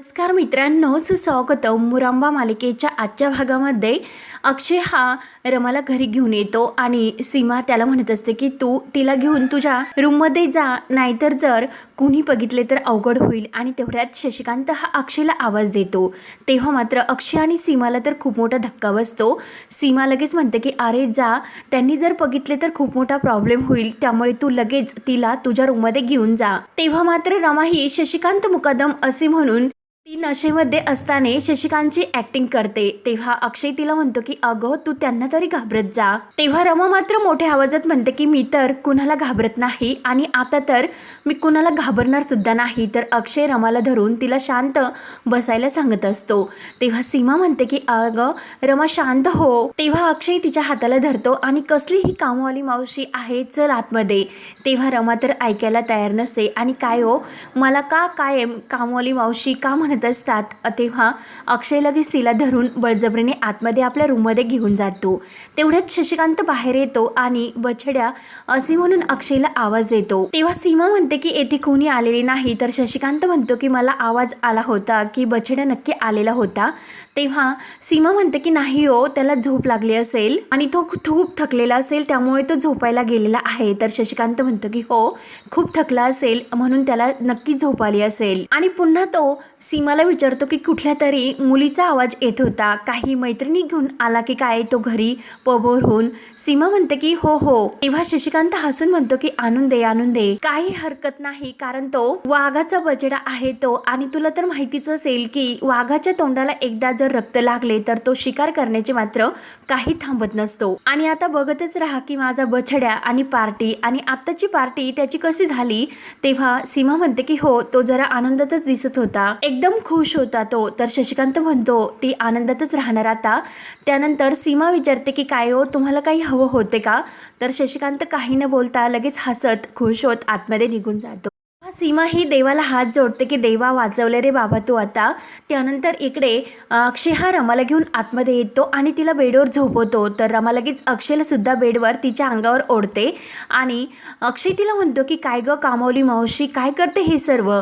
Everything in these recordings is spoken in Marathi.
नमस्कार मित्रांनो सुस्वागतम मुरांबा मालिकेच्या आजच्या भागामध्ये अक्षय हा रमाला घरी घेऊन येतो आणि सीमा त्याला म्हणत असते की तू तिला घेऊन तुझ्या रूममध्ये जा नाहीतर जर कुणी बघितले तर अवघड होईल आणि तेवढ्यात शशिकांत हा अक्षयला आवाज देतो. तेव्हा मात्र अक्षय आणि सीमाला तर खूप मोठा धक्का बसतो. सीमा लगेच म्हणते की अरे जा त्यांनी जर बघितले तर खूप मोठा प्रॉब्लेम होईल त्यामुळे तू लगेच तिला तुझ्या रूममध्ये घेऊन जा. तेव्हा मात्र रमा ही शशिकांत मुकादम असे म्हणून ती नशेमध्ये असताना शशिकांतची ऍक्टिंग करते. तेव्हा अक्षय तिला म्हणतो की अगं तू त्यांना तरी घाबरत जा. तेव्हा रमा मात्र मोठ्या आवाजात म्हणते की मी तर कुणाला घाबरत नाही आणि आता तर मी कुणाला घाबरणार सुद्धा नाही. तर अक्षय रमाला धरून तिला शांत बसायला सांगत असतो. तेव्हा सीमा म्हणते की अगं रमा शांत हो. तेव्हा अक्षय तिच्या हाताला धरतो आणि कसली ही कामवाली मावशी आहे चल आतमध्ये. तेव्हा रमा तर ऐकायला तयार नसते आणि काय हो मला का कायम कामवाली मावशी का म्हणत असतात. तेव्हा अक्षय लगेच तिला धरून बळजबरीने आतमध्ये आपल्या रूममध्ये घेऊन जातो. तेवढ्यात शशिकांत बाहेर येतो आणि बछड्या असे म्हणून अक्षयला आवाज देतो. तेव्हा सीमा म्हणते की येथे कोणी आलेले नाही. तर शशिकांत म्हणतो की मला आवाज आला होता की बछड्या नक्की आलेला होता. तेव्हा सीमा म्हणते की नाही हो त्याला झोप लागली असेल आणि तो खूप थकलेला असेल त्यामुळे तो झोपायला गेलेला आहे. तर शशिकांत म्हणतो की हो खूप थकला असेल म्हणून त्याला नक्की झोप आली असेल. आणि पुन्हा तो सीमाला विचारतो की कुठल्या तरी मुलीचा आवाज येत होता. काही मैत्रिणी घेऊन आला की काय? तो घरी पबोरहून सीमा म्हणते की हो हो. तेव्हा शशिकांत हसून म्हणतो की आणून दे आणून दे. काही हरकत नाही कारण तो वाघाचा बछडा आहे तो. आणि तुला तर माहितीच असेल की वाघाच्या तोंडाला एकदा जर रक्त लागले तर तो शिकार करण्याचे मात्र काही थांबत नसतो. आणि आता बघतच राहा की माझा बछड्या आणि पार्टी आणि आत्ताची पार्टी त्याची कशी झाली? तेव्हा सीमा म्हणते की हो तो जरा आनंदातच दिसत होता. एकदम खुश होता तो. तर शशिकांत म्हणतो ती आनंदातच राहणार आता. त्यानंतर सीमा विचारते की काय हो तुम्हाला काही हवं होते का? तर शशिकांत काही न बोलता लगेच हसत खुश होत आतमध्ये निघून जातो. सीमा ही देवाला हात जोडते की देवा वाचवले रे बाबा तू आता. त्यानंतर इकडे अक्षय हा रमाला घेऊन आतमध्ये येतो आणि तिला बेडवर झोपवतो. तर रमा लगेच अक्षयलासुद्धा बेडवर तिच्या अंगावर ओढते आणि अक्षय तिला म्हणतो की काय ग कामावली मावशी काय करते हे सर्व?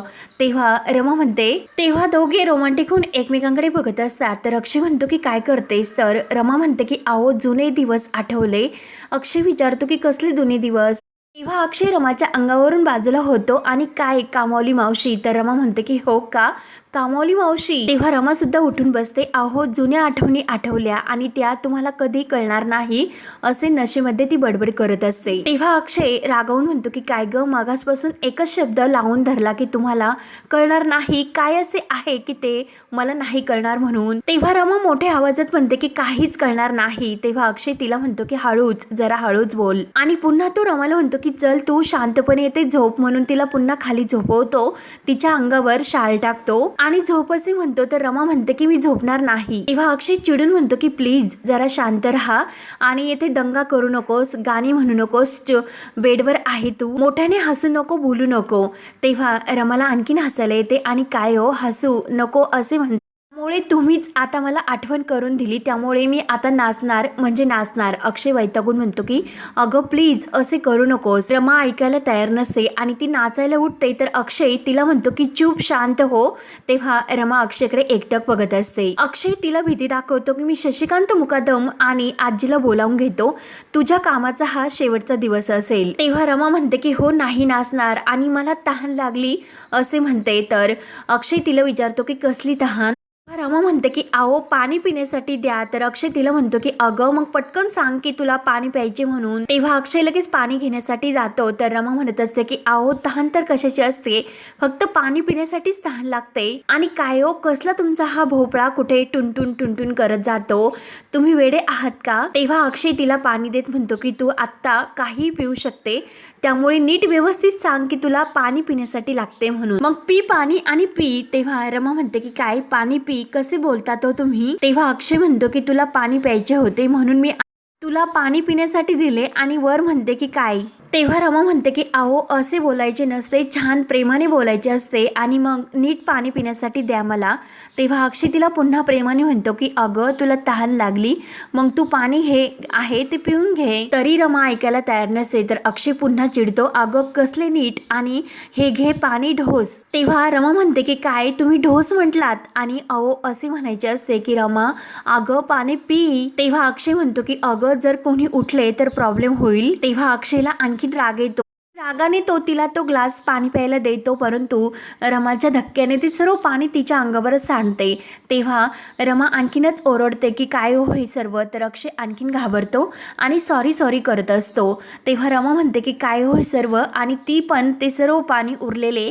तेव्हा रमा म्हणते तेव्हा दोघे रोमांटिक होऊन एकमेकांकडे बघत असतात. तर अक्षय म्हणतो की काय करतेस? तर रमा म्हणते की आहो जुने दिवस आठवले. अक्षय विचारतो की कसले जुने दिवस? तेव्हा अक्षय रमाच्या अंगावरून बाजूला होतो आणि काय कामावली मावशी? तर रमा म्हणते की हो का? कामावली मावशी. तेव्हा रमा सुद्धा उठून बसते. अहो जुन्या आठवणी आठवल्या आणि त्या तुम्हाला कधी कळणार नाही असे नशेमध्ये ती बडबड करत असते. तेव्हा अक्षय रागावून म्हणतो की काय ग मागासपासून एकच शब्द लावून धरला की तुम्हाला कळणार नाही काय असे आहे की ते मला नाही कळणार म्हणून? तेव्हा रमा मोठ्या आवाजात म्हणते की काहीच कळणार नाही. तेव्हा अक्षय तिला म्हणतो की हळूच जरा हळूच बोल. आणि पुन्हा तो रमाला म्हणतो की चल तू शांतपणे येते झोप म्हणून तिला पुन्हा खाली झोपवतो तिच्या अंगावर शाल टाकतो आणि झोप असे म्हणतो तर रमा म्हणते की मी झोपणार नाही. तेव्हा अक्षय चिडून म्हणतो की प्लीज जरा शांत राहा आणि येथे दंगा करू नकोस गाणी म्हणू नकोस च- बेडवर आहे तू. मोठ्याने हसू नको बोलू नको. तेव्हा रमाला आणखीन हसायला येते आणि काय हो हसू नको असे म्हणते. त्यामुळे तुम्हीच आता मला आठवण करून दिली. त्यामुळे मी आता नाचणार म्हणजे नाचणार. अक्षय वैतागून म्हणतो की अगं प्लीज असे करू नकोस. रमा ऐकायला तयार नसते आणि ती नाचायला उठते तर अक्षय तिला म्हणतो की चूप शांत हो. तेव्हा रमा अक्षयकडे एकटक बघत असते. अक्षय तिला भीती दाखवतो की मी शशिकांत मुकादम आणि आजीला बोलावून घेतो. तुझ्या कामाचा हा शेवटचा दिवस असेल. तेव्हा रमा म्हणते की हो नाही नाचणार आणि मला तहान लागली असे म्हणते. तर अक्षय तिला विचारतो की कसली तहान? रमा म्हणते की आहो पाणी पिण्यासाठी द्या. तर अक्षय तिला म्हणतो की अगं मग पटकन सांग की तुला पाणी प्यायचे म्हणून. तेव्हा अक्षय लगेच पाणी घेण्यासाठी जातो. तर रमा म्हणत असते की आहो तहान तर कशाची असते? फक्त पाणी पिण्यासाठीच तहान लागते. आणि काय हो कसला तुमचा हा भोपळा कुठे टुनटुन टुनटुन करत जातो? तुम्ही वेडे आहात का? तेव्हा अक्षय तिला पाणी देत म्हणतो की तू आत्ता काही पिऊ शकते. त्यामुळे नीट व्यवस्थित सांग की तुला पाणी पिण्यासाठी लागते म्हणून. मग पी पाणी आणि पी. तेव्हा रमा म्हणते की काय? पाणी पी. कसे बोलता तो हो तुम्ही? तेव्हा अक्षय म्हणतो की तुला पाणी प्यायचे होते म्हणून मी तुला पाणी पिण्यासाठी दिले आणि वर म्हणते की काय? तेव्हा रमा म्हणते की आहो असे बोलायचे नसते. छान प्रेमाने बोलायचे असते आणि मग नीट पाणी पिण्यासाठी द्या मला. तेव्हा अक्षय तिला पुन्हा प्रेमाने म्हणतो की अगं तुला तहान लागली. मग तू पाणी हे आहे ते पिऊन घे. तरी रमा ऐकायला तयार नसे तर अक्षय पुन्हा चिडतो अगं कसले नीट आणि हे घे पाणी ढोस. तेव्हा रमा म्हणते की काय तुम्ही ढोस म्हटलात? आणि अहो असे म्हणायचे असते की रमा अगं पाणी पी. तेव्हा अक्षय म्हणतो की अगं जर कोणी उठले तर प्रॉब्लेम होईल. तेव्हा अक्षयला आणखीन राग येतो. रागाने तो तिला तो ग्लास पाणी प्यायला देतो परंतु रमाच्या धक्क्याने ती सर्व पाणी तिच्या अंगावरच सांडते. तेव्हा रमा आणखीनच ओरडते की काय हो हे सर्व? तर अक्षय आणखीन घाबरतो आणि सॉरी सॉरी करत असतो. तेव्हा रमा म्हणते की काय हो हे सर्व? आणि ती पण ते सर्व पाणी उरलेले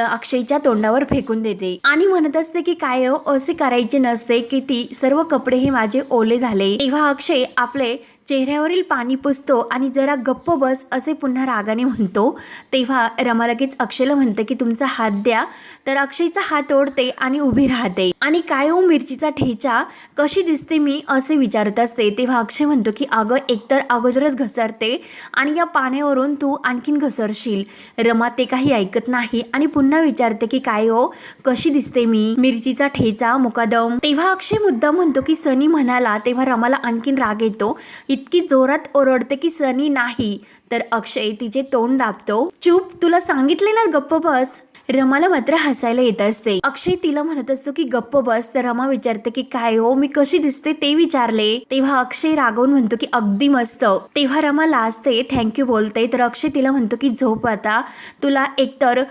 अक्षयच्या तोंडावर फेकून देते. आणि म्हणत असते की काय हो? असे करायचे नसते की ती सर्व कपडे हे माझे ओले झाले. तेव्हा अक्षय आपले चेहऱ्यावरील पाणी पुसतो आणि जरा गप्प बस असे पुन्हा रागाने म्हणतो. तेव्हा रमा लगेच अक्षयला म्हणते की तुमचा हात द्या. तर अक्षयचा हात ओढते आणि उभी राहते. आणि काय हो मिरचीचा ठेचा? कशी दिसते मी? असे विचारत असते. तेव्हा अक्षय म्हणतो की अगं एकतर अगोदरच घसरते आणि या पाण्यावरून तू आणखीन घसरशील. रमा ते काही ऐकत नाही आणि पुन्हा विचारते की काय हो? कशी दिसते मी? मिरचीचा ठेचा मुकादम? तेव्हा अक्षय मुद्दा म्हणतो की सनी म्हणाला. तेव्हा रमाला आणखीन राग येतो. इतकी जोरात ओरडते की सनी नाही. तर अक्षय तिचे तोंड दाबतो. चूप तुला सांगितले ना गप्प बस. रमाला मात्र हसायला येत असते. अक्षय तिला म्हणत असतो की गप्प बस तर रमा विचारते की काय हो मी कशी दिसते? ते विचारले. तेव्हा अक्षय रागवून म्हणतो की अगदी मस्त. तेव्हा रमा लाजते थँक्यू बोलते. तर अक्षय तिला म्हणतो की झोप आता. तुला एकतर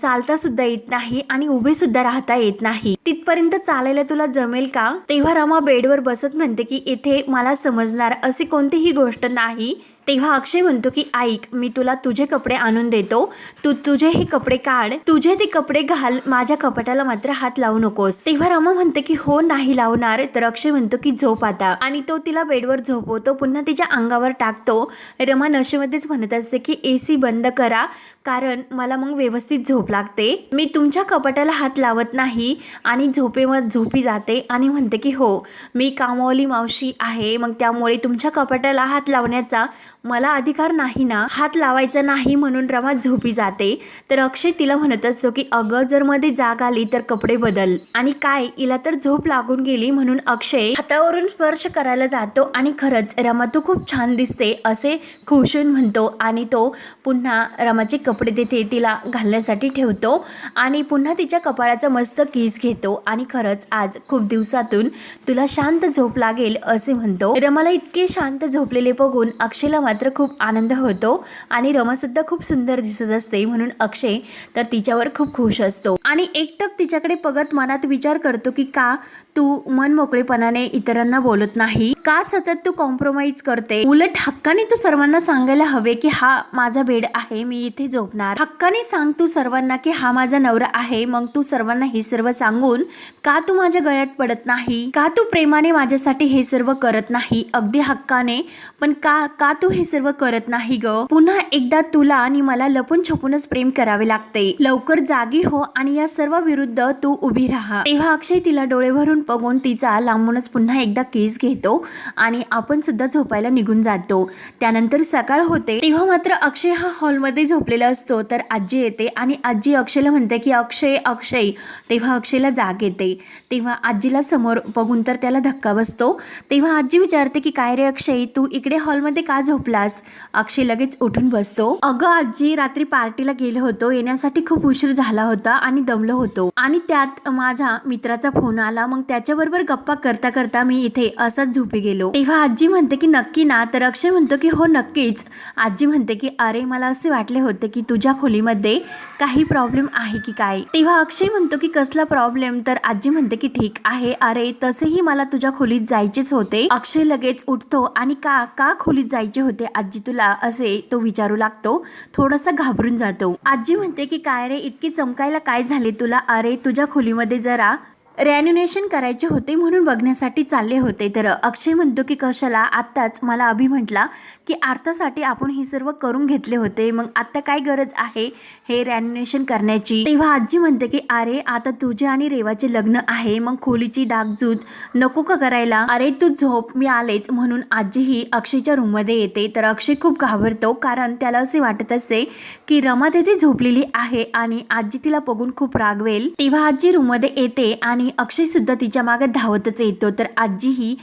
चालता सुद्धा येत नाही आणि उभे सुद्धा राहता येत नाही. तिथपर्यंत चालायला तुला जमेल का? तेव्हा रमा बेडवर बसत म्हणते की इथे मला समजणार अशी कोणतीही गोष्ट नाही. तेव्हा अक्षय म्हणतो की ऐक मी तुला तुझे कपडे आणून देतो. तू तुझे हे कपडे काढ. तुझे ते कपडे घाल. माझ्या कपाटाला मात्र हात लावू नकोस. तेव्हा रमा म्हणते की हो नाही लावणार. तर अक्षय म्हणतो की झोप आता. आणि तो तिला बेडवर झोपवतो. पुन्हा तिच्या अंगावर टाकतो. रमा नशेमध्येच म्हणत असते की ए सी बंद करा. कारण मला मग व्यवस्थित झोप लागते. मी तुमच्या कपाटाला हात लावत नाही आणि झोपेमध्ये झोपी जाते. आणि म्हणते की हो मी कामावली मावशी आहे. मग त्यामुळे तुमच्या कपाटाला हात लावण्याचा मला अधिकार नाही ना हात लावायचा नाही म्हणून रमा झोपी जाते. तर अक्षय तिला म्हणत असतो की अगं जर मध्ये जाग आली तर कपडे बदल. आणि काय हिला तर झोप लागून गेली म्हणून अक्षय हातावरून स्पर्श करायला जातो. आणि खरंच रमा तू खूप छान दिसते असे खुशून म्हणतो. आणि तो पुन्हा रमाचे कपडे देते तिला घालण्यासाठी ठेवतो. आणि पुन्हा तिच्या कपाळाचा मस्त किस घेतो. आणि खरंच आज खूप दिवसातून तुला शांत झोप लागेल असे म्हणतो. रमाला इतके शांत झोपलेले बघून अक्षयला मात्र खूप आनंद होतो आणि रमासुद्धा खूप सुंदर दिसत असते म्हणून अक्षय तर तिच्यावर खूप खुश असतो. आणि एकटक तिच्याकडे बघत मनात विचार करतो की का तू मन मोकळेपणाने इतरांना बोलत नाही? का सतत तू कॉम्प्रोमाइज करते? उलट हक्काने तू सर्वांना सांगायला हवे की हा माझा बेड आहे मी इथे झोपणार. हक्काने सांग तू सर्वांना की हा माझा नवरा आहे मग तू सर्वांना हे सर्व सांगून का तू माझ्या गळ्यात पडत नाही? का तू प्रेमाने माझ्यासाठी हे सर्व करत नाही? अगदी हक्काने. पण का का तू हे सर्व करत नाही ग? पुन्हा एकदा तुला आणि मला लपून छपूनच प्रेम करावे लागते. लवकर जागी हो आणि या सर्व विरुद्ध तू उभी राहा. तेव्हा अक्षय तिला डोळे भरून बघून तिचा लांबूनच पुन्हा एकदा केस घेतो आणि आपण सुद्धा झोपायला निघून जातो. त्यानंतर सकाळ होते. तेव्हा मात्र अक्षय हा हॉलमध्ये झोपलेला असतो. तर आजी येते आणि आजी अक्षयला म्हणते की अक्षय अक्षय. तेव्हा अक्षयला जाग येते. तेव्हा आजीला समोर बघून तर त्याला धक्का बसतो. तेव्हा आजी विचारते की काय रे अक्षय तू इकडे हॉलमध्ये का झोपलास? अक्षय लगेच उठून बसतो. अगं आजी रात्री पार्टीला गेलो होतो. येण्यासाठी खूप उशीर झाला होता आणि दमलो होतो. आणि त्यात माझ्या मित्राचा फोन आला. मग त्याच्याबरोबर गप्पा करता करता मी इथे असाच झोपी गेलो. तेव्हा आजी म्हणते की नक्की ना. तर अक्षय म्हणतो की हो नक्कीच. आजी म्हणते की अरे मला असे वाटले होते की तुझ्या खोलीमध्ये काही प्रॉब्लेम आहे की काय? तेव्हा अक्षय म्हणतो की कसला प्रॉब्लेम तर आजी म्हणते की ठीक आहे. अरे तसेही मला तुझ्या खोलीत जायचेच होते. अक्षय लगेच उठतो आणि का का खोलीत जायचे होते आजी तुला? असे तो विचारू लागतो. थोडासा घाबरून जातो. आजी म्हणते की काय रे इतकी चमकायला काय झाले. तुला अरे तुझ्या खोलीमध्ये जरा रॅन्युनेशन करायचे होते म्हणून बघण्यासाठी चालले होते. तर अक्षय म्हणतो की कशाला आत्ताच मला अभि म्हटला की आर्थासाठी आपण हे सर्व करून घेतले होते. मग आत्ता काय गरज आहे हे रॅन्युनेशन करण्याची? तेव्हा आजी म्हणते की अरे आता तुझे आणि रेवाचे लग्न आहे. मग खोलीची डागजूत नको का करायला? अरे तू झोप मी आलेच. म्हणून आजीही अक्षयच्या रूममध्ये येते. तर अक्षय खूप घाबरतो कारण त्याला असे वाटत असते की रमा तेथे झोपलेली आहे आणि आजी तिला बघून खूप रागवेल. तेव्हा आजी रूममध्ये येते आणि आणि अक्षयसुद्धा तिच्यामागे धावतच येतो. तर आजीही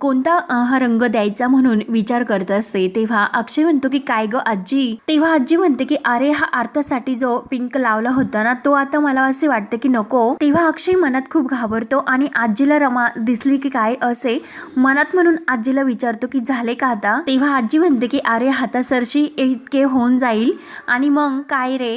कोणता हा रंग द्यायचा म्हणून विचार करत असते. तेव्हा अक्षय म्हणतो की काय ग आजी? तेव्हा आजी म्हणते की अरे हा अर्थासाठी जो पिंक लावला होता ना तो आता मला असे वाटते की नको. तेव्हा अक्षय मनात खूप घाबरतो आणि आजीला रमा दिसली की काय असे मनात म्हणून आजीला विचारतो की झाले का आता? तेव्हा आजी म्हणते की अरे हातासरशी इतके होऊन जाईल आणि मग काय रे?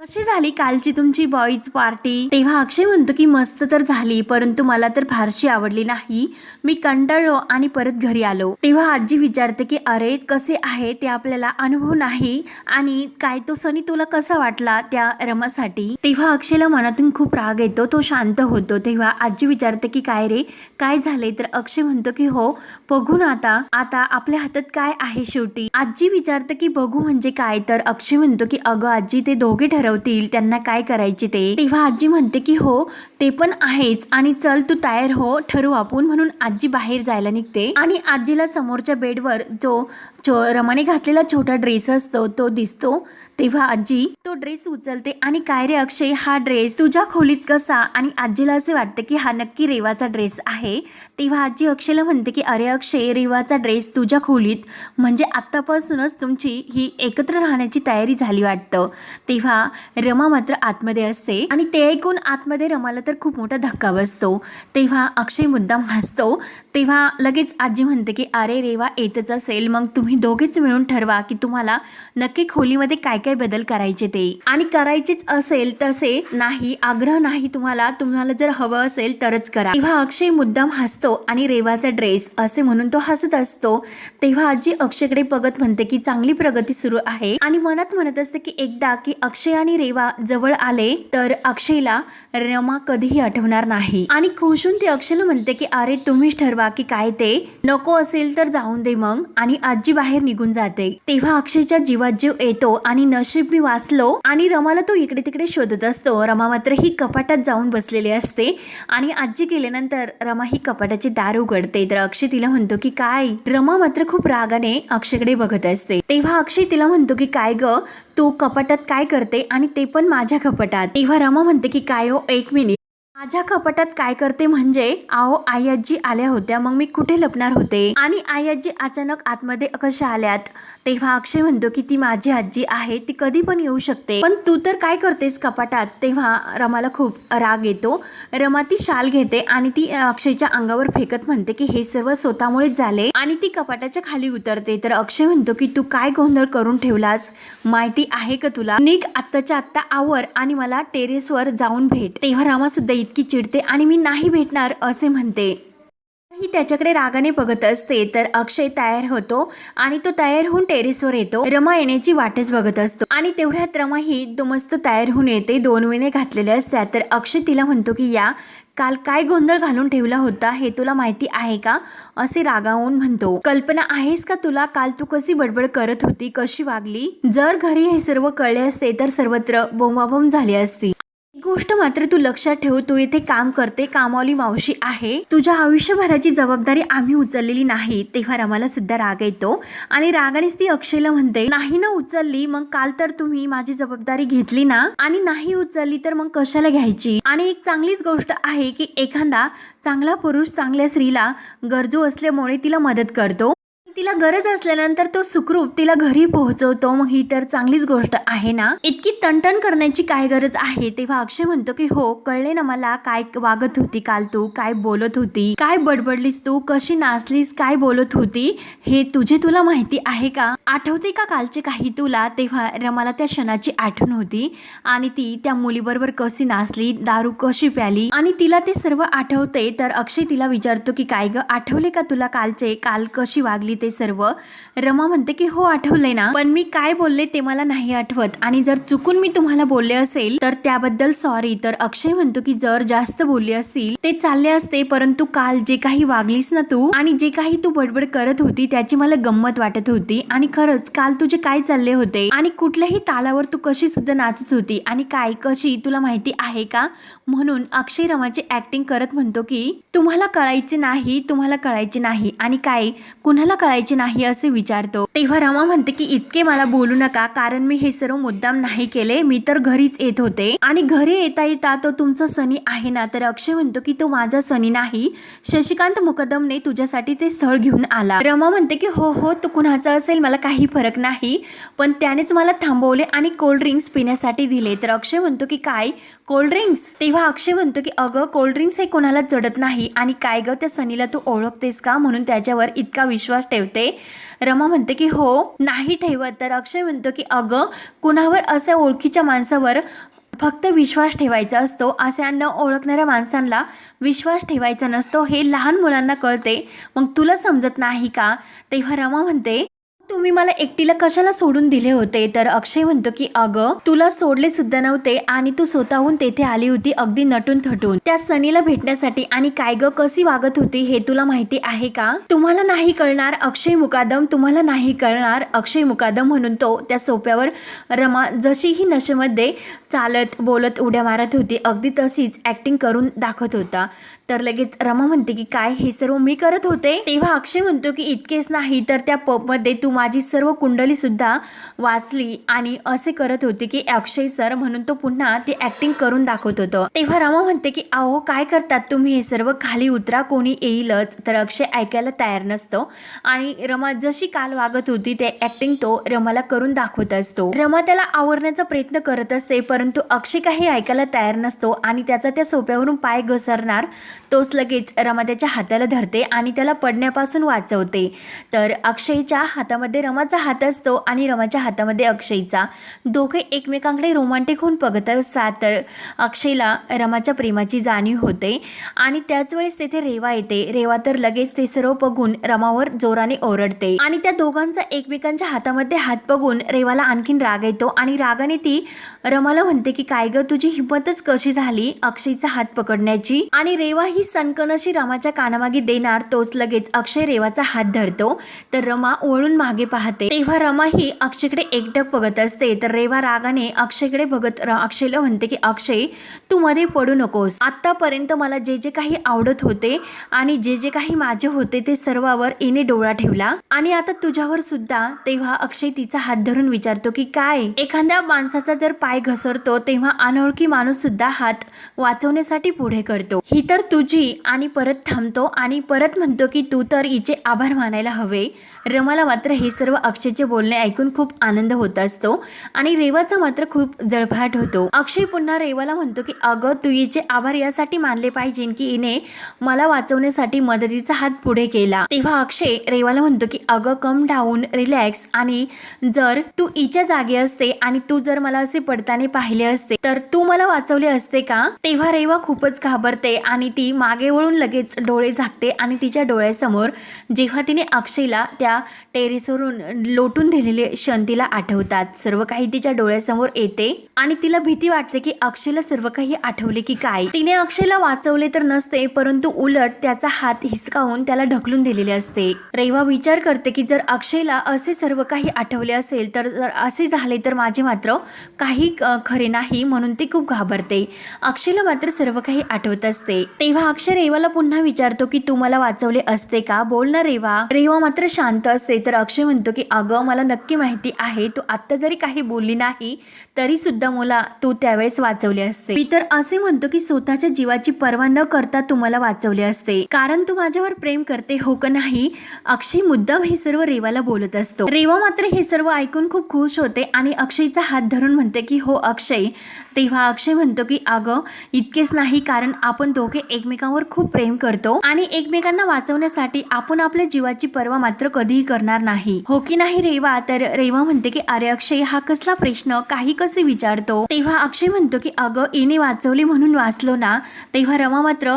कशी झाली कालची तुमची बॉईज पार्टी तेव्हा अक्षय म्हणतो की मस्त तर झाली परंतु मला तर फारशी आवडली नाही. मी कंटाळलो आणि परत घरी आलो. तेव्हा आजी विचारते की अरे कसे आहे? ते आपल्याला अनुभव नाही. आणि काय तो सनी तुला कसा वाटला त्या रमासाठी? तेव्हा अक्षयला मनातून खूप राग येतो तो शांत होतो. तेव्हा आजी विचारते की काय रे? काय झाले तर अक्षय म्हणतो की हो बघू ना आता. आता आपल्या हातात काय आहे शेवटी? आजी विचारते की बघू म्हणजे काय? तर अक्षय म्हणतो की अगं आजी ते दोघे ठरवतील त्यांना काय करायचे ते. तेव्हा आजी म्हणते की हो ते पण आहेच आणि चल तू तयार हो ठरवू आपण. म्हणून आजी बाहेर जायला निघते आणि आजीला समोरच्या बेडवर जो छो रमाने घातलेला छोटा ड्रेस असतो तो दिसतो. तेव्हा आजी तो ड्रेस उचलते आणि काय रे अक्षय हा ड्रेस तुझ्या खोलीत कसा? आणि आजीला असे वाटते की हा नक्की रेवाचा ड्रेस आहे. तेव्हा आजी अक्षयला म्हणते की अरे अक्षय रेवाचा ड्रेस तुझ्या खोलीत. म्हणजे आत्तापासूनच तुमची ही एकत्र राहण्याची तयारी झाली वाटतं. तेव्हा रमा मात्र आतमध्ये असते आणि ते ऐकून आतमध्ये रमाला तर खूप मोठा धक्का बसतो. तेव्हा अक्षय मुद्दाम हसतो. तेव्हा लगेच आजी म्हणते की अरे रेवा येतच असेल. मग तुम्ही दोघेच मिळून ठरवा की तुम्हाला नक्की खोलीमध्ये काय काय बदल करायचे ते. आणि करायचेच असेल तसे नाही आग्रह नाही तुम्हाला तुम्हाला जर हवं असेल तरच करा. तेव्हा अक्षय मुद्दाम हसतो आणि रेवाचा ड्रेस असे म्हणून तो हसत असतो तेव्हा आजी अक्षयकडे बघत म्हणते की चांगली प्रगती सुरू आहे. आणि मनात म्हणत असते की एकदा की अक्षय आणि रेवा जवळ आले तर अक्षयला रमा कधीही आठवणार नाही. आणि खुशून ते अक्षयला म्हणते की अरे तुम्हीच ठरवा की काय ते. नको असेल तर जाऊन दे मग. आणि आजी बाहेर बाहेर निघून जाते. तेव्हा अक्षयच्या जीवात जीव येतो आणि नशीब मी वाचलो आणि रमाला तो इकडे तिकडे शोधत असतो. रमा मात्र ही कपाटात जाऊन बसलेली असते आणि आजी गेल्यानंतर रमा ही कपाटाचे दार उघडते. तर अक्षय तिला म्हणतो की काय? रमा मात्र खूप रागाने अक्षयकडे बघत असते. तेव्हा अक्षय तिला म्हणतो की काय ग? तू कपाटात काय करते आणि ते पण माझ्या कपाटात. तेव्हा रमा म्हणते की काय हो? एक मिनिट. माझ्या कपाटात काय करते म्हणजे आहो आई आजी आल्या होत्या मग मी कुठे लपणार होते? आणि आई आजी अचानक आतमध्ये कशा आल्यात. तेव्हा अक्षय म्हणतो की ती माझी आजी आहे ती कधी पण येऊ शकते. पण तू तर काय करतेस कपाटात? तेव्हा रमाला खूप राग येतो. रमा ती शाल घेते आणि ती अक्षयच्या अंगावर फेकत म्हणते की हे सर्व स्वतःमुळेच झाले. आणि ती कपाटाच्या खाली उतरते. तर अक्षय म्हणतो की तू काय गोंधळ करून ठेवलास? माहिती आहे का तुला? निक आत्ताच्या आत्ता आवर आणि मला टेरेसवर जाऊन भेट. तेव्हा रमा सुद्धा इतकी चिडते आणि मी नाही भेटणार असे म्हणते. ही त्याच्याकडे रागाने बघत असते तर अक्षय तयार होतो आणि तो तयार होऊन टेरेसवर येतो. रमा येण्याची वाटच बघत असतो. आणि तेवढ्यात रमा ही तो मस्त तयार होऊन येते. दोन वेणे घातलेले असतात. तर अक्षय तिला म्हणतो की या काल काय गोंधळ घालून ठेवला होता? हे तुला माहिती आहे का? असे रागावून म्हणतो. कल्पना आहेस का तुला? काल तू कशी बडबड करत होती? कशी वागली? जर घरी हे सर्व कळले असते तर सर्वत्र बोंबाबोंब झाली असती. गोष्ट मात्र तू लक्षात ठेव तू इथे काम करते कामावली मावशी आहे. तुझ्या आयुष्यभराची जबाबदारी आम्ही उचललेली नाही तेव्हा रमाला सुद्धा राग येतो. आणि रागानेच ती अक्षयला म्हणते नाही ना उचलली मग काल तर तुम्ही माझी जबाबदारी घेतली ना? आणि नाही उचलली तर मग कशाला घ्यायची? आणि एक चांगलीच गोष्ट आहे की एखादा चांगला पुरुष चांगल्या स्त्रीला गरजू असल्यामुळे तिला मदत करतो. तिला गरज असल्यानंतर तो सुखरूप तिला घरी पोहोचवतो. मग ही तर चांगलीच गोष्ट आहे ना? इतकी तणतण करण्याची काय गरज आहे? तेव्हा अक्षय म्हणतो की हो कळले ना मला काय वागत होती काल तू? काय बोलत होती? काय बडबडलीस तू? कशी नाचलीस? काय बोलत होती? हे तुझे तुला माहिती आहे का? आठवते का कालचे काही तुला? तेव्हा रमाला त्या क्षणाची आठवण होती आणि ती त्या मुलीबरोबर कशी नाचली दारू कशी प्याली आणि तिला ते सर्व आठवते. तर अक्षय तिला विचारतो की काय ग आठवले का तुला कालचे? काल कशी वागली ते ते सर्व. रमा म्हणते की हो आठवलंय ना. पण मी काय बोलले ते मला नाही आठवत. आणि जर चुकून मी तुम्हाला बोलले असेल तर त्याबद्दल सॉरी तर अक्षय म्हणतो की जर जास्त बोलली असतील ते चालले असते. परंतु काल जे काही वागलीस ना तू आणि जे काही तू बडबड करत होती त्याची मला गंमत वाटत होती. आणि खरंच काल तुझे काय चालले होते? आणि कुठल्याही तालावर तू कशी सुद्धा नाचत होती? आणि काय कशी? तुला माहिती आहे का? म्हणून अक्षय रमाची ऍक्टिंग करत म्हणतो की तुम्हाला कळायचे नाही तुम्हाला कळायचे नाही. आणि काय कुणाला कळायचे नाही असे विचारतो. तेव्हा रमा म्हणते की इतके मला बोलू नका कारण मी हे सर्व मुद्दाम नाही केले. मी तर घरीच येत होते. आणि घरी येता येता तो तुमचा सनी आहे ना? तर अक्षय म्हणतो की तो माझा सनी नाही. शशिकांत मुकदमने तुझ्यासाठी ते स्थळ घेऊन आला. रमा म्हणते की हो हो तो कुणाचा असेल मला काही फरक नाही. पण त्यानेच मला थांबवले आणि कोल्ड ड्रिंक्स पिण्यासाठी दिले. तर अक्षय म्हणतो की काय? कोल्ड ड्रिंक्स तेव्हा अक्षय म्हणतो की अगं कोल्ड ड्रिंक्स हे कोणाला जडत नाही. आणि काय ग त्या सनीला तू ओळखतेस का? म्हणून त्याच्यावर इतका विश्वास ठेवते रमा म्हणते की हो नाही ठेवत. तर अक्षय म्हणतो की अगं कुणावर अशा ओळखीच्या माणसावर फक्त विश्वास ठेवायचा असतो अशा न ओळखणाऱ्या माणसांना विश्वास ठेवायचा नसतो हे लहान मुलांना कळते. मग तुला समजत नाही का? तेव्हा रमा म्हणते तुम्ही मला एकटीला कशाला सोडून दिले होते? तर अक्षय म्हणतो की अगं तुला सोडले सुद्धा नव्हते आणि तू स्वतःहून तेथे आली होती अगदी नटून थटून. त्या सनीला भेटण्यासाठी आणि काय ग कशी वागत होती हे तुला माहिती आहे का? तुम्हाला नाही कळणार अक्षय मुकादम तुम्हाला नाही कळणार अक्षय मुकादम म्हणून तो त्या सोप्यावर रमा जशी ही नशेमध्ये चालत बोलत उड्या मारत होती अगदी तशीच ऍक्टिंग करून दाखवत होता. तर लगेच रमा म्हणते की काय हे सर्व मी करत होते? तेव्हा अक्षय म्हणतो की इतकेच नाही तर त्या पबमध्ये तू माझी सर्व कुंडलीसुद्धा वाचली आणि असे करत होते की अक्षय सर म्हणून तो पुन्हा ती ॲक्टिंग करून दाखवत होतं. तेव्हा रमा म्हणते की अहो काय करतात तुम्ही हे सर्व? खाली उतरा कोणी येईलच. तर अक्षय ऐकायला तयार नसतो आणि रमा जशी काल वागत होती ते ॲक्टिंग तो रमाला करून दाखवत असतो. रमा त्याला आवरण्याचा प्रयत्न करत असते परंतु अक्षय काही ऐकायला तयार नसतो आणि त्याचा त्या सोप्यावरून पाय घसरणार तोच लगेच रमा त्याच्या हाताला धरते आणि त्याला पडण्यापासून वाचवते. तर अक्षयच्या हातामध्ये रमाचा हात असतो आणि रमाच्या हातामध्ये अक्षयचा. दोघे एकमेकांकडे रोमांटिक होऊन बघत असतात. तर अक्षयला रमाच्या प्रेमाची जाणीव होते आणि त्याच वेळेस तेथे रेवा येते. रेवा तर लगेच ते सर्व बघून रमावर जोराने ओरडते आणि त्या दोघांचा एकमेकांच्या हातामध्ये हात बघून रेवाला आणखीन राग येतो आणि रागाने ती रमाला म्हणते की काय ग तुझी हिंमतच कशी झाली अक्षयचा हात पकडण्याची? आणि रेवा ही सनकनशी रमाच्या कानामागे देणार तोच लगेच अक्षय रेवाचा हात धरतो. तर रमा ओळून मागे पाहते. तेव्हा रमा ही अक्षयकडे एकटक बघत असते. तर रेवा रागाने अक्षयकडे बघत अक्षयला म्हणते की अक्षय तू मध्ये पडू नकोस. आतापर्यंत मला जे जे काही आवडत होते आणि जे जे काही माझे होते ते सर्वावर इने डोळा ठेवला. आणि आता तुझ्यावर सुद्धा तेव्हा अक्षय तिचा हात धरून विचारतो की काय? एखाद्या माणसाचा जर पाय घसरतो तेव्हा अनोळखी माणूस सुद्धा हात वाचवण्यासाठी पुढे करतो. ही तर तुझी आणि परत थांबतो आणि परत म्हणतो की तू तर हिचे आभार मानायला हवे. रमाला मात्र हे सर्व अक्षयचे बोलणे ऐकून खूप आनंद होत असतो. आणि रेवाचा मात्र खूप जळफाट होतो. अक्षय पुन्हा रेवाला म्हणतो की अगं तू हिचे आभार यासाठी मानले पाहिजे की हिने मला वाचवण्यासाठी मदतीचा हात पुढे केला. तेव्हा अक्षय रेवाला म्हणतो की अगं कम डाऊन रिलॅक्स आणि जर तू हिच्या जागी असते आणि तू जर मला असे पडताना पाहिले असते तर तू मला वाचवले असते का? तेव्हा रेवा खूपच घाबरते आणि ती मागे वळून लगेच डोळे झाकते आणि तिच्या डोळ्यासमोर जेव्हा तिने अक्षयला त्या टेरेसवर टेरेसवरून लोटून दिलेले क्षण तिला आठवतात. सर्व काही तिच्या डोळ्यासमोर येते आणि तिला भीती वाटते की अक्षयला सर्व काही आठवले की काय. तिने अक्षयला वाचवले तर नसते परंतु उलट त्याचा हात हिसकावून त्याला ढकलून दिलेले असते. रेवा विचार करते की जर अक्षयला असे सर्व काही आठवले असेल तर जर असे झाले तर माझे मात्र काही खरे नाही म्हणून ती खूप घाबरते. अक्षयला मात्र सर्व काही आठवत असते. तेव्हा अक्षय रेवाला पुन्हा विचारतो की तू मला वाचवले असते का? बोल ना रेवा रेवा मात्र शांत असते तर अक्षय म्हणतो की अगं मला नक्की माहिती आहे तू आत्ता जरी काही बोलली नाही तरी सुद्धा मला तू त्यावेळेस वाचवले असते. मी तर असे म्हणतो की स्वतःच्या जीवाची पर्वा न करता तू मला वाचवले असते. कारण तू माझ्यावर प्रेम करते हो का नाही? अक्षय मुद्दाम हे सर्व रेवाला बोलत असतो. रेवा मात्र हे सर्व ऐकून खूप खुश होते आणि अक्षयचा हात धरून म्हणते की हो अक्षय. तेव्हा अक्षय म्हणतो की अगं इतकेच नाही कारण आपण दोघे एकमेकांवर खूप प्रेम करतो आणि एकमेकांना वाचवण्यासाठी आपण आपल्या जीवाची पर्वा मात्र कधीही करणार नाही. नाही. हो की नाही रेवा? तर रेवा म्हणते की अरे अक्षय हा कसला प्रश्न? काही कसे विचारतो? तेव्हा अक्षय म्हणतो की अगं येणे वाचवले म्हणून वाचलो ना तेव्हा रमा मात्र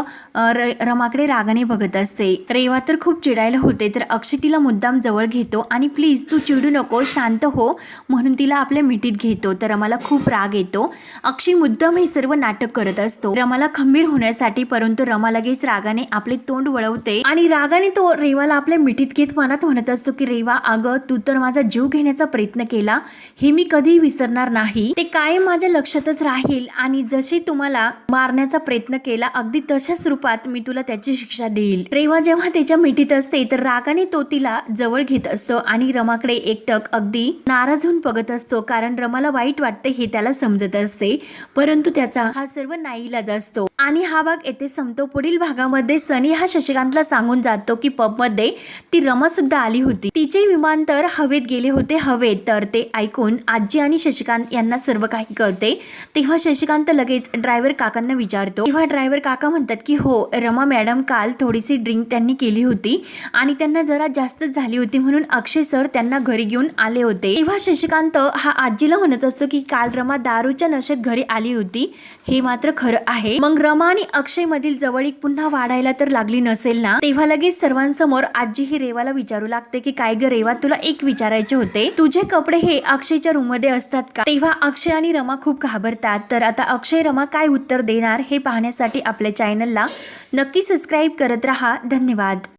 रमाकडे रागाने बघत असते. रेवा तर खूप चिडायला होते तर अक्षय तिला मुद्दाम जवळ घेतो आणि प्लीज तू चिडू नको शांत हो म्हणून तिला आपल्या मिठीत घेतो. तर रमाला खूप राग येतो. अक्षय मुद्दाम हे सर्व नाटक करत असतो. रमाला खंबीर होण्यासाठी परंतु रमा लगेच रागाने आपले तोंड वळवते आणि रागाने तो रेवाला आपल्या मिठीत घेत मनात म्हणत असतो की रेवा अगं तू तर माझा जीव घेण्याचा प्रयत्न केला. हे मी कधीही विसरणार नाही. ते कायम माझ्या लक्षातच राहील आणि जशी तुम्हाला मारण्याचा प्रयत्न केला अगदी तशाच रूपात मी तुला त्याची शिक्षा देईल. रेवा जेव्हा त्याच्या मिठीत असते तर रागाने तो तिला जवळ घेत असतो आणि रमाकडे एकटक अगदी नाराज होऊन बघत असतो कारण रमाला वाईट वाटते हे त्याला समजत असते. परंतु त्याचा हा सर्व नाईलाज असतो. आणि हा भाग येथे संपतो. पुढील भागामध्ये सनी हा शशिकांतला सांगून जातो की पबमध्ये ती रमा सुद्धा आली होती. तिचे विमान तर हवेत गेले होते हवेत तर ते ऐकून आजी आणि शशिकांत यांना सर्व काही कळते. तेव्हा शशिकांत लगेच ड्रायव्हर काकांना विचारतो. तेव्हा ड्रायव्हर काका म्हणतात की हो रमा मॅडम काल थोडीशी ड्रिंक त्यांनी केली होती आणि त्यांना जरा जास्तच झाली होती म्हणून अक्षय सर त्यांना घरी घेऊन आले होते. तेव्हा शशिकांत हा आजीला म्हणत असतो की काल रमा दारूच्या नशेत घरी आली होती. हे मात्र खरं आहे. मग रमा आणि अक्षय मधील जवळीक पुन्हा वाढायला तर लागली नसेल ना? तेव्हा लगेच सर्वांसमोर आजी ही रेवाला विचारू लागते की काय ग रेवा तुला एक विचारायचे होते तुझे कपडे हे अक्षयच्या रूममध्ये असतात का? तेव्हा अक्षय आणि रमा खूप घाबरतात. तर आता अक्षय रमा काय उत्तर देणार हे पाहण्यासाठी आपल्या चॅनलला नक्की सबस्क्राईब करत राहा. धन्यवाद.